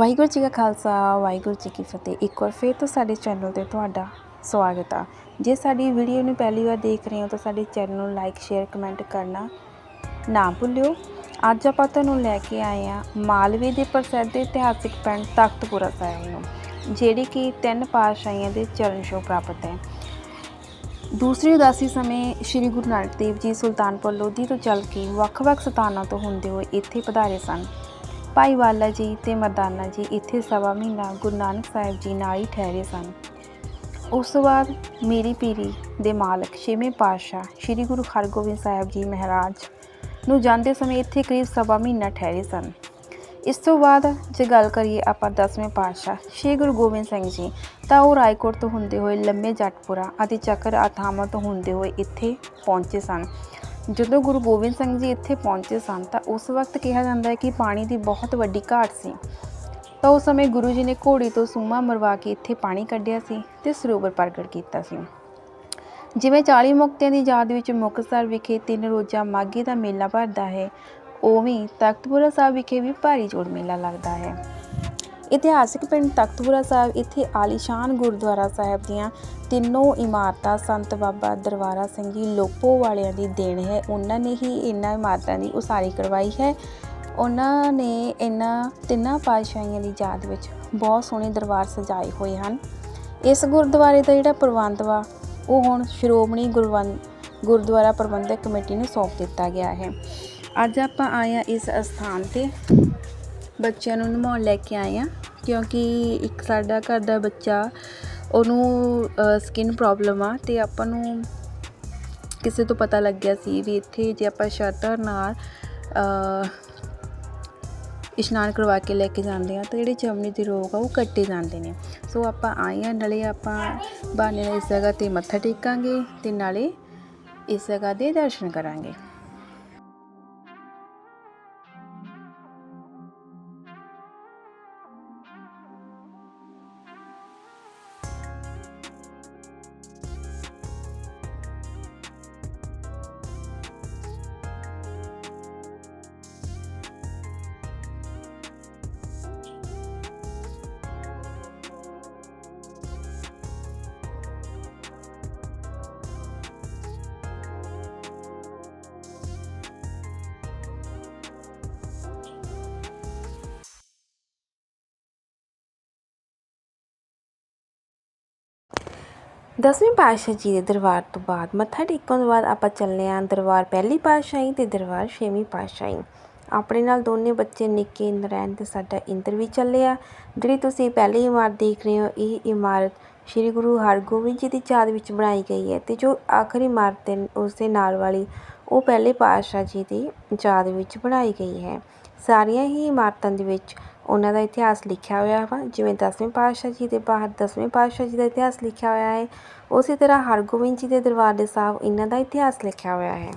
ਵਾਹਿਗੁਰੂ ਜੀ ਕਾ ਖਾਲਸਾ, ਵਾਹਿਗੁਰੂ ਜੀ ਕੀ ਫਤਿਹ। ਇੱਕ ਵਾਰ ਫਿਰ ਤੋਂ ਸਾਡੇ ਚੈਨਲ ਤੇ ਤੁਹਾਡਾ ਸਵਾਗਤ ਆ। ਜੇ ਸਾਡੀ ਵੀਡੀਓ ਨੂੰ ਪਹਿਲੀ ਵਾਰ ਦੇਖ ਰਹੇ ਹੋ ਤਾਂ ਸਾਡੇ ਚੈਨਲ ਨੂੰ ਲਾਈਕ, ਸ਼ੇਅਰ, ਕਮੈਂਟ ਕਰਨਾ ਨਾ ਭੁੱਲਿਓ। ਅੱਜ ਆਪਾਂ ਤੁਹਾਨੂੰ ਲੈ ਕੇ ਆਏ ਆ ਮਾਲਵੇ ਦੇ ਪ੍ਰਸਿੱਧ ਇਤਿਹਾਸਿਕ ਪਿੰਡ ਤਖਤਪੁਰਾ ਸਾਹਿਬ ਨੂੰ, ਜਿਹੜੀ ਕਿ ਤਿੰਨ ਪਾਤਸ਼ਾਹੀਆਂ ਦੇ ਚਰਨ ਛੋਹ ਪ੍ਰਾਪਤ ਹੈ। ਦੂਸਰੀ ਉਦਾਸੀ ਸਮੇਂ ਸ੍ਰੀ ਗੁਰੂ ਨਾਨਕ ਦੇਵ ਜੀ ਸੁਲਤਾਨਪੁਰ ਲੋਧੀ ਤੋਂ ਚੱਲ ਕੇ ਵੱਖ-ਵੱਖ ਸਥਾਨਾਂ ਤੋਂ ਹੁੰਦੇ ਹੋਏ ਇੱਥੇ ਪਧਾਰੇ ਸਨ। ਭਾਈ ਵਾਲਾ ਜੀ ਤੇ ਮਰਦਾਨਾ ਜੀ ਇੱਥੇ ਸਵਾ ਮਹੀਨਾ ਗੁਰੂ ਨਾਨਕ ਸਾਹਿਬ ਜੀ ਨਾਲ ਹੀ ਠਹਿਰੇ ਸਨ। ਉਸ ਤੋਂ ਬਾਅਦ ਮੇਰੀ ਪੀਰੀ ਦੇ ਮਾਲਕ ਛੇਵੇਂ ਪਾਤਸ਼ਾਹ ਸ੍ਰੀ ਗੁਰੂ ਹਰਗੋਬਿੰਦ ਸਾਹਿਬ ਜੀ ਮਹਾਰਾਜ ਨੂੰ ਜਾਂਦੇ ਸਮੇਂ ਇੱਥੇ ਕਰੀਬ ਸਵਾ ਮਹੀਨਾ ਠਹਿਰੇ ਸਨ। ਇਸ ਤੋਂ ਬਾਅਦ ਜੇ ਗੱਲ ਕਰੀਏ ਆਪਾਂ ਦਸਵੇਂ ਪਾਤਸ਼ਾਹ ਸ੍ਰੀ ਗੁਰੂ ਗੋਬਿੰਦ ਸਿੰਘ ਜੀ, ਤਾਂ ਉਹ ਰਾਏਕੋਟ ਤੋਂ ਹੁੰਦੇ ਹੋਏ ਲੰਮੇ ਜੱਟਪੁਰਾ ਅਤੇ ਚੱਕਰ ਆਥਾਵਾਂ ਤੋਂ ਹੁੰਦੇ ਹੋਏ ਇੱਥੇ ਪਹੁੰਚੇ ਸਨ। ਜਦੋਂ ਗੁਰੂ ਗੋਬਿੰਦ ਸਿੰਘ ਜੀ ਇੱਥੇ ਪਹੁੰਚੇ ਸਨ ਤਾਂ ਉਸ ਵਕਤ ਕਿਹਾ ਜਾਂਦਾ ਹੈ ਕਿ ਪਾਣੀ ਦੀ ਬਹੁਤ ਵੱਡੀ ਘਾਟ ਸੀ। ਤਾਂ ਉਸ ਸਮੇਂ ਗੁਰੂ ਜੀ ਨੇ ਘੋੜੀ ਤੋਂ ਸੂਮਾ ਮਰਵਾ ਕੇ ਇੱਥੇ ਪਾਣੀ ਕੱਢਿਆ ਸੀ ਤੇ ਸਰੋਵਰ ਪ੍ਰਗਟ ਕੀਤਾ ਸੀ। ਜਿਵੇਂ 40 ਮੁਕਤਿਆਂ ਦੀ ਯਾਦ ਵਿੱਚ ਮੁਕਤਸਰ ਵਿਖੇ ਤਿੰਨ ਰੋਜ਼ਾ ਮਾਘੀ ਦਾ ਮੇਲਾ ਭਰਦਾ ਹੈ, ਉਵੇਂ ਤਖਤਪੁਰਾ ਸਾਹਿਬ ਵਿਖੇ ਵੀ ਭਾਰੀ ਜੋੜ ਮੇਲਾ ਲੱਗਦਾ ਹੈ। ਇਤਿਹਾਸਿਕ ਪਿੰਡ ਤਖਤਪੁਰਾ ਸਾਹਿਬ, ਇੱਥੇ ਆਲੀਸ਼ਾਨ ਗੁਰਦੁਆਰਾ ਸਾਹਿਬ ਦੀਆਂ ਤਿੰਨੋਂ ਇਮਾਰਤਾਂ ਸੰਤ ਬਾਬਾ ਦਰਬਾਰਾ ਸਿੰਘ ਜੀ ਲੋਪੋ ਵਾਲਿਆਂ ਦੀ ਦੇਣ ਹੈ। ਉਹਨਾਂ ਨੇ ਹੀ ਇਹਨਾਂ ਇਮਾਰਤਾਂ ਦੀ ਉਸਾਰੀ ਕਰਵਾਈ ਹੈ। ਉਹਨਾਂ ਨੇ ਇਹਨਾਂ ਤਿੰਨਾਂ ਪਾਤਸ਼ਾਹੀਆਂ ਦੀ ਯਾਦ ਵਿੱਚ ਬਹੁਤ ਸੋਹਣੇ ਦਰਬਾਰ ਸਜਾਏ ਹੋਏ ਹਨ। ਇਸ ਗੁਰਦੁਆਰੇ ਦਾ ਜਿਹੜਾ ਪ੍ਰਬੰਧ ਵਾ, ਉਹ ਹੁਣ ਸ਼੍ਰੋਮਣੀ ਗੁਰਵੰ ਗੁਰਦੁਆਰਾ ਪ੍ਰਬੰਧਕ ਕਮੇਟੀ ਨੂੰ ਸੌਂਪ ਦਿੱਤਾ ਗਿਆ ਹੈ। ਅੱਜ ਆਪਾਂ ਆਏ ਆ ਇਸ ਅਸਥਾਨ ਤੇ। ਬੱਚਿਆਂ ਨੂੰ ਨਮਾਉਣ ਲੈ ਕੇ ਆਏ ਆ ਕਿਉਂਕਿ ਇੱਕ ਸਾਡਾ ਘਰ ਦਾ ਬੱਚਾ, ਉਹਨੂੰ ਸਕਿਨ ਪ੍ਰੋਬਲਮ ਆ ਤੇ ਆਪਾਂ ਨੂੰ ਕਿਸੇ ਤੋਂ ਪਤਾ ਲੱਗਿਆ ਸੀ ਵੀ ਇੱਥੇ ਜੇ ਆਪਾਂ ਸ਼ਰਧਾ ਨਾਲ ਇਸ਼ਨਾਨ ਕਰਵਾ ਕੇ ਲੈ ਕੇ ਜਾਂਦੇ ਆ ਤਾਂ ਜਿਹੜੇ ਚਮੜੀ ਦੇ ਰੋਗ ਆ ਉਹ ਕੱਟੇ ਜਾਂਦੇ ਨੇ। ਸੋ ਆਪਾਂ ਆਏ ਆ ਨਾਲੇ ਆਪਾਂ ਬਹਾਨੇ ਨਾਲ ਇਸ ਜਗ੍ਹਾ ਤੇ ਮੱਥਾ ਟੇਕਾਂਗੇ ਤੇ ਨਾਲੇ ਇਸ ਜਗ੍ਹਾ ਦੇ ਦਰਸ਼ਨ ਕਰਾਂਗੇ। ਦਸਵੇਂ ਪਾਤਸ਼ਾਹ ਜੀ ਦੇ ਦਰਬਾਰ ਤੋਂ ਬਾਅਦ ਮੱਥਾ ਟੇਕਣ ਤੋਂ ਬਾਅਦ ਆਪਾਂ ਚੱਲੇ ਆਂ ਦਰਬਾਰ ਪਹਿਲੀ ਪਾਤਸ਼ਾਹੀ ਤੇ ਦਰਬਾਰ ਛੇਵੀਂ ਪਾਤਸ਼ਾਹੀ। ਆਪਣੇ ਨਾਲ ਦੋਨੇ ਬੱਚੇ ਨਿੱਕੇ ਨਰੈਣ ਤੇ ਸਾਡਾ ਇੰਦਰ ਵੀ ਚੱਲੇ ਆ। ਜਿਹੜੀ ਤੁਸੀਂ ਪਹਿਲੀ ਇਮਾਰਤ ਦੇਖ ਰਹੇ ਹੋ, ਇਹ ਇਮਾਰਤ ਸ੍ਰੀ ਗੁਰੂ ਹਰਗੋਬਿੰਦ ਜੀ ਦੀ ਯਾਦ ਵਿੱਚ ਬਣਾਈ ਗਈ ਹੈ ਤੇ ਜੋ ਆਖਰੀ ਇਮਾਰਤ ਹੈ ਉਸ ਦੇ ਨਾਲ ਵਾਲੀ ਉਹ ਪਹਿਲੇ ਪਾਤਸ਼ਾਹ ਜੀ ਦੀ ਯਾਦ ਵਿੱਚ ਬਣਾਈ ਗਈ ਹੈ। ਸਾਰੀਆਂ ਹੀ ਇਮਾਰਤਾਂ ਦੇ ਵਿੱਚ ਉਹਨਾਂ ਦਾ ਇਤਿਹਾਸ ਲਿਖਿਆ ਹੋਇਆ ਵਾ, ਜਿਵੇਂ ਦਸਵੇਂ ਪਾਤਸ਼ਾਹ ਜੀ ਦੇ ਬਾਹਰ ਦਸਵੇਂ ਪਾਤਸ਼ਾਹ ਜੀ ਦਾ ਇਤਿਹਾਸ ਲਿਖਿਆ ਹੋਇਆ ਹੈ, ਉਸੇ ਤਰ੍ਹਾਂ ਹਰਗੋਬਿੰਦ ਜੀ ਦੇ ਦਰਬਾਰ ਦੇ ਸਾਹਿਬ ਇਹਨਾਂ ਦਾ ਇਤਿਹਾਸ ਲਿਖਿਆ ਹੋਇਆ ਹੈ।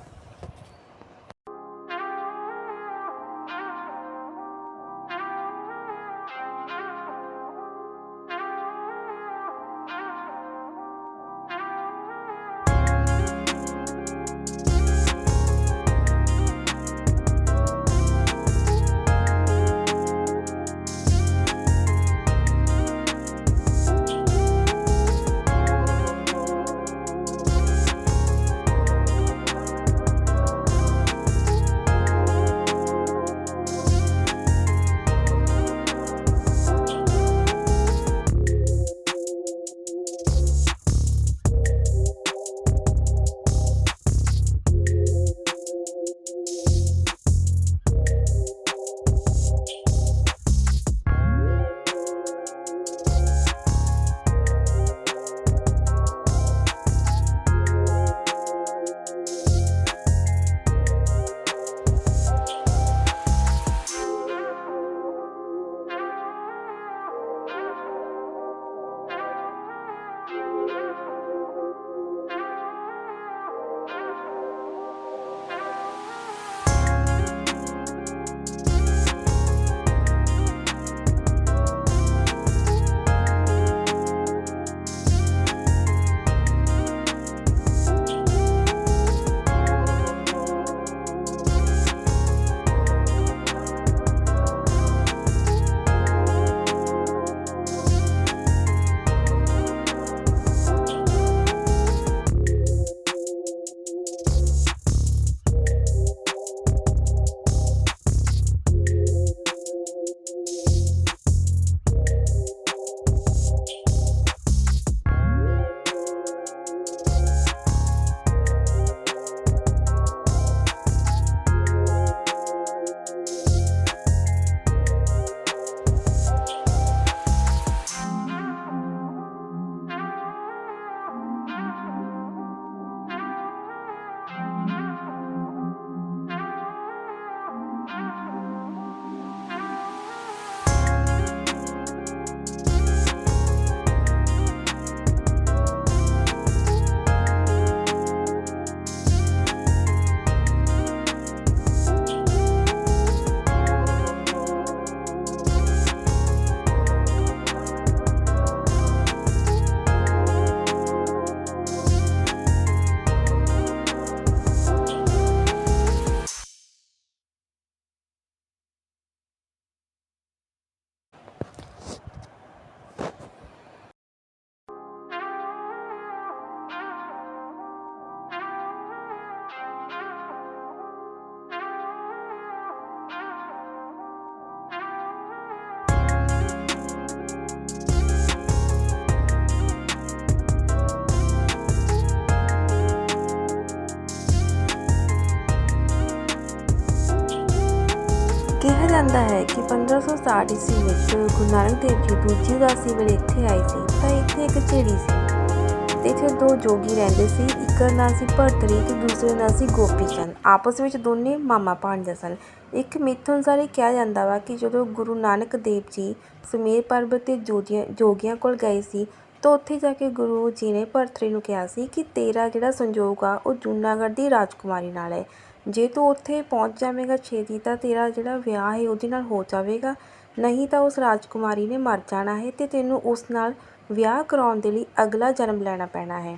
ਜਾਂਦਾ ਹੈ ਕਿ 1560 ਈਸਵੀ ਵਿੱਚ ਗੁਰੂ ਨਾਨਕ ਦੇਵ ਜੀ ਦੂਜੀ ਉਦਾਸੀ ਵੇਲੇ ਇੱਥੇ ਆਏ ਸੀ, ਤਾਂ ਇੱਥੇ ਇੱਕ ਝੇੜੀ ਸੀ। ਤੇ ਇੱਥੇ ਦੋ ਜੋਗੀ ਰਹਿੰਦੇ ਸੀ, ਇੱਕ ਨਾਂ ਸੀ ਭਰਤਰੀ ਤੇ ਦੂਸਰੇ ਨਾਂ ਸੀ ਗੋਪੀ ਚੰਦ। ਆਪਸ ਵਿੱਚ ਦੋਨੇ ਮਾਮਾ ਭਾਣਜਾ ਸਨ। ਇੱਕ ਮਿੱਥ ਅਨੁਸਾਰ ਇਹ ਕਿਹਾ ਜਾਂਦਾ ਵਾ ਕਿ ਜਦੋਂ ਗੁਰੂ ਨਾਨਕ ਦੇਵ ਜੀ ਸੁਮੇਰ ਪਰਬਤ ਤੇ ਜੋਗੀਆਂ ਜੋਗੀਆਂ ਕੋਲ ਗਏ ਸੀ, ਤਾਂ ਉੱਥੇ ਜਾ ਕੇ ਗੁਰੂ ਜੀ ਨੇ ਭਰਤਰੀ ਨੂੰ ਕਿਹਾ ਸੀ ਕਿ ਤੇਰਾ ਜਿਹੜਾ ਸੰਜੋਗ ਆ, ਉਹ ਜੂਨਾਗੜ੍ਹ ਦੀ ਰਾਜਕੁਮਾਰੀ ਨਾਲ ਹੈ। ਜੇ ਤੂੰ ਉੱਥੇ ਪਹੁੰਚ ਜਾਵੇਂਗਾ ਛੇਤੀ, ਤਾਂ ਤੇਰਾ ਜਿਹੜਾ ਵਿਆਹ ਹੈ ਉਹਦੇ ਨਾਲ ਹੋ ਜਾਵੇਗਾ। ਨਹੀਂ ਤਾਂ ਉਸ ਰਾਜਕੁਮਾਰੀ ਨੇ ਮਰ ਜਾਣਾ ਹੈ ਤੇ ਤੈਨੂੰ ਉਸ ਨਾਲ ਵਿਆਹ ਕਰਾਉਣ ਦੇ ਲਈ ਅਗਲਾ ਜਨਮ ਲੈਣਾ ਪੈਣਾ ਹੈ।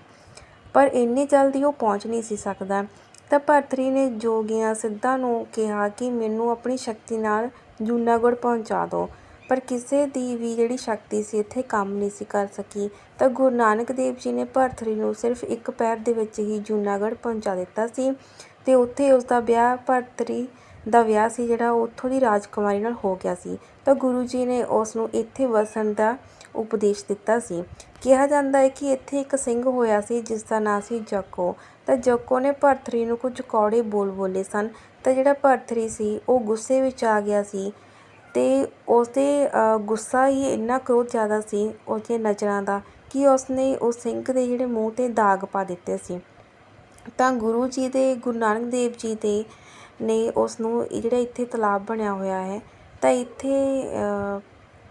ਪਰ ਇੰਨੀ ਜਲਦੀ ਉਹ ਪਹੁੰਚ ਨਹੀਂ ਸੀ ਸਕਦਾ। ਤਾਂ ਭਰਤਰੀ ਨੇ ਜੋਗੀਆਂ ਸਿੱਧਾ ਨੂੰ ਕਿਹਾ ਕਿ ਮੈਨੂੰ ਆਪਣੀ ਸ਼ਕਤੀ ਨਾਲ ਜੂਨਾਗੜ੍ਹ ਪਹੁੰਚਾ ਦਿਓ। ਪਰ ਕਿਸੇ ਦੀ ਵੀ ਜਿਹੜੀ ਸ਼ਕਤੀ ਸੀ, ਇੱਥੇ ਕੰਮ ਨਹੀਂ ਸੀ ਕਰ ਸਕੀ। ਤਾਂ ਗੁਰੂ ਨਾਨਕ ਦੇਵ ਜੀ ਨੇ ਭਰਤਰੀ ਨੂੰ ਸਿਰਫ ਇੱਕ ਪੈਰ ਦੇ ਵਿੱਚ ਹੀ ਜੂਨਾਗੜ੍ਹ ਪਹੁੰਚਾ ਦਿੱਤਾ ਸੀ। ਅਤੇ ਉੱਥੇ ਉਸਦਾ ਵਿਆਹ ਭਰਤਰੀ ਦਾ ਵਿਆਹ ਸੀ, ਜਿਹੜਾ ਉਹ ਉੱਥੋਂ ਦੀ ਰਾਜਕੁਮਾਰੀ ਨਾਲ ਹੋ ਗਿਆ ਸੀ। ਤਾਂ ਗੁਰੂ ਜੀ ਨੇ ਉਸ ਨੂੰ ਇੱਥੇ ਵਸਣ ਦਾ ਉਪਦੇਸ਼ ਦਿੱਤਾ ਸੀ। ਕਿਹਾ ਜਾਂਦਾ ਹੈ ਕਿ ਇੱਥੇ ਇੱਕ ਸਿੰਘ ਹੋਇਆ ਸੀ ਜਿਸ ਦਾ ਨਾਂ ਸੀ ਜੱਕੋ। ਤਾਂ ਜੱਕੋ ਨੇ ਭਰਤਰੀ ਨੂੰ ਕੁਝ ਕੌੜੇ ਬੋਲ ਬੋਲੇ ਸਨ। ਤਾਂ ਜਿਹੜਾ ਭਰਤਰੀ ਸੀ, ਉਹ ਗੁੱਸੇ ਵਿੱਚ ਆ ਗਿਆ ਸੀ ਅਤੇ ਉਸਦੇ ਗੁੱਸਾ ਹੀ ਇੰਨਾ ਕ੍ਰੋਧ ਜ਼ਿਆਦਾ ਸੀ ਉਸਦੀਆਂ ਨਜ਼ਰਾਂ ਦਾ ਕਿ ਉਸਨੇ ਉਸ ਸਿੰਘ ਦੇ ਜਿਹੜੇ ਮੂੰਹ ਤੇ ਦਾਗ ਪਾ ਦਿੱਤੇ ਸੀ। ਤਾਂ ਗੁਰੂ ਜੀ ਦੇ, ਗੁਰੂ ਨਾਨਕ ਦੇਵ ਜੀ ਦੇ ਨੇ ਉਸ ਨੂੰ ਇਹ ਜਿਹੜਾ ਇੱਥੇ ਤਲਾਬ ਬਣਿਆ ਹੋਇਆ ਹੈ, ਤਾਂ ਇੱਥੇ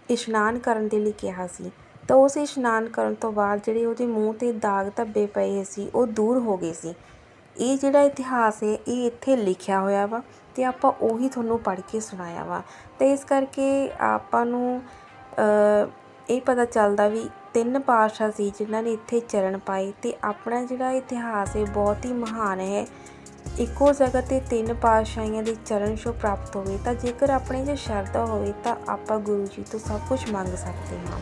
ਇਸ਼ਨਾਨ ਕਰਨ ਦੇ ਲਈ ਕਿਹਾ ਸੀ। ਤਾਂ ਉਸ ਇਸ਼ਨਾਨ ਕਰਨ ਤੋਂ ਬਾਅਦ ਜਿਹੜੇ ਉਹਦੇ ਮੂੰਹ ਤੇ ਦਾਗ ਧੱਬੇ ਪਏ ਸੀ, ਉਹ ਦੂਰ ਹੋ ਗਏ ਸੀ। ਇਹ ਜਿਹੜਾ ਇਤਿਹਾਸ ਹੈ, ਇਹ ਇੱਥੇ ਲਿਖਿਆ ਹੋਇਆ ਵਾ ਤੇ ਆਪਾਂ ਉਹੀ ਤੁਹਾਨੂੰ ਪੜ੍ਹ ਕੇ ਸੁਣਾਇਆ ਵਾ। ਤੇ ਇਸ ਕਰਕੇ ਆਪਾਂ ਨੂੰ ਇਹ ਪਤਾ ਚੱਲਦਾ ਵੀ ਤਿੰਨ ਪਾਤਸ਼ਾਹ ਸੀ ਜਿਨ੍ਹਾਂ ਨੇ ਇੱਥੇ ਚਰਨ ਪਾਏ ਤੇ ਆਪਣਾ ਜਿਹੜਾ ਇਤਿਹਾਸ ਹੈ ਬਹੁਤ ਹੀ ਮਹਾਨ ਹੈ। ਇੱਕੋ ਜਗ੍ਹਾ ਤੇ ਤਿੰਨ ਪਾਤਸ਼ਾਹੀਆਂ ਦੇ ਚਰਨ ਛੋਹ ਪ੍ਰਾਪਤ ਹੋਵੇ ਤਾਂ ਜੇਕਰ ਆਪਣੇ 'ਚ ਸ਼ਰਧਾ ਹੋਵੇ ਤਾਂ ਆਪਾਂ ਗੁਰੂ ਜੀ ਤੋਂ ਸਭ ਕੁਝ ਮੰਗ ਸਕਦੇ ਹਾਂ।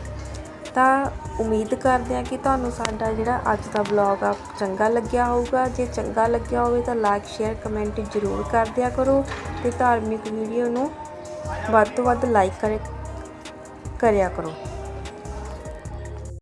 ਤਾਂ ਉਮੀਦ ਕਰਦੇ ਹਾਂ ਕਿ ਤੁਹਾਨੂੰ ਸਾਡਾ ਜਿਹੜਾ ਅੱਜ ਦਾ ਵਲੌਗ ਆ ਚੰਗਾ ਲੱਗਿਆ ਹੋਊਗਾ। ਜੇ ਚੰਗਾ ਲੱਗਿਆ ਹੋਵੇ ਤਾਂ ਲਾਈਕ ਸ਼ੇਅਰ ਕਮੈਂਟ ਜ਼ਰੂਰ ਕਰ ਦਿਆ ਕਰੋ ਤੇ ਧਾਰਮਿਕ ਵੀਡੀਓ ਨੂੰ ਵੱਧ ਤੋਂ ਵੱਧ ਲਾਈਕ ਕਰੇ ਕਰਿਆ ਕਰੋ।